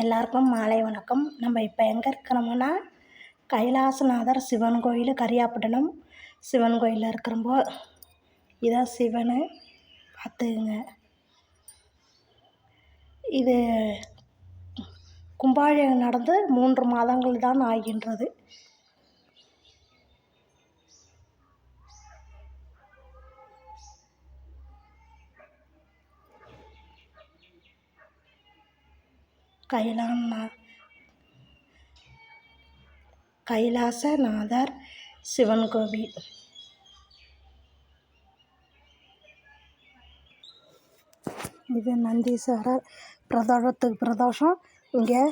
எல்லாருக்கும் மாலை வணக்கம். நம்ம இப்போ எங்கே இருக்கிறோம்னா கைலாசநாதர் சிவன் கோயில் கரியாப்பட்டினம் சிவன் கோயிலில் இருக்கிறப்போ இதான் சிவன். பார்த்துக்குங்க. இது கும்பாபிஷேகம் நடந்து மூன்று மாதங்கள் தான் ஆகின்றது. கைலாநா கைலாசநாதர் சிவன் கோவில் இது நந்தீஸ்வரர் பிரதோஷத்துக்கு பிரதோஷம். இங்கே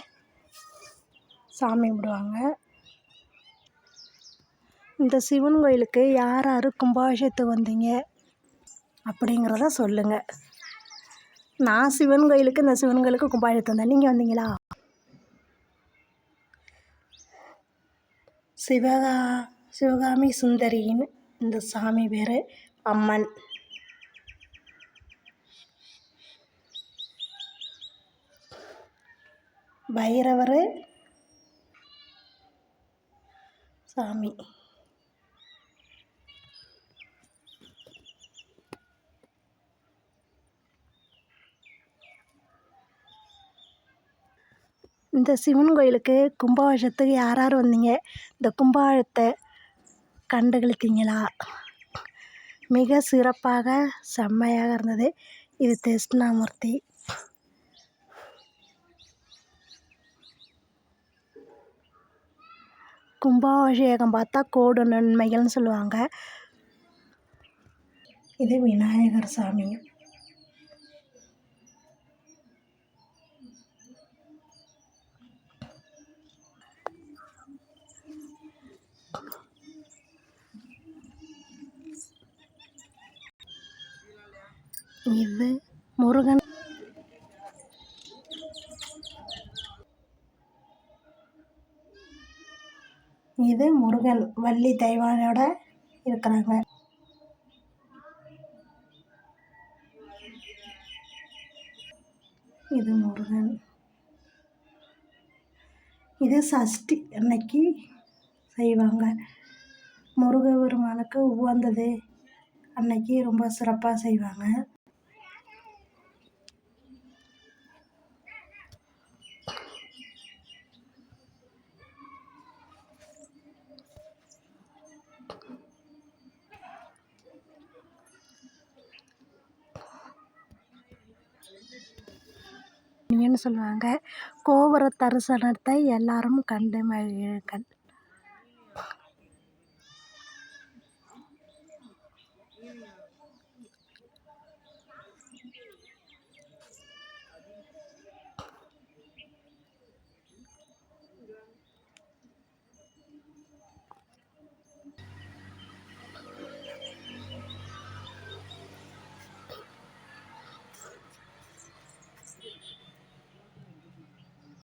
சாமி கும்பிடுவாங்க. இந்த சிவன் கோயிலுக்கு யார் யார் கும்பாபிஷேகத்துக்கு வந்தீங்க அப்படிங்கிறத சொல்லுங்கள் நான் சிவன் கோயிலுக்கு இந்த சிவன் கோயிலுக்கு கும்பாபிஷேகத்துக்கு வந்தேன். நீங்கள் வந்தீங்களா? சிவகா சிவகாமி சுந்தரின்னு இந்த சாமி பேர் அம்மன். பைரவர் சாமி. இந்த சிவன் கோயிலுக்கு கும்பாபிஷேகத்துக்கு யார் யார் வந்தீங்க? இந்த கும்பாபிஷேகத்தை கண்டுகளித்தீங்களா மிக சிறப்பாக செம்மையாக இருந்தது. இது தட்சிணாமூர்த்தி கும்பாபிஷேகம் பார்த்தா கோடு நன்மைகள்னு சொல்லுவாங்க. இது விநாயகர் சாமி. இது முருகன். இது முருகன். வள்ளி தெய்வானோட இருக்கிறாங்க. இது முருகன். இது சஷ்டி அன்னைக்கு செய்வாங்க. முருகபெருமானுக்கு உகந்தது அன்னைக்கு ரொம்ப சிறப்பாக செய்வாங்க. சொல்லுவாங்க. கோபுர தரிசனத்தை எல்லாரும் கண்டு மகிழுங்கள்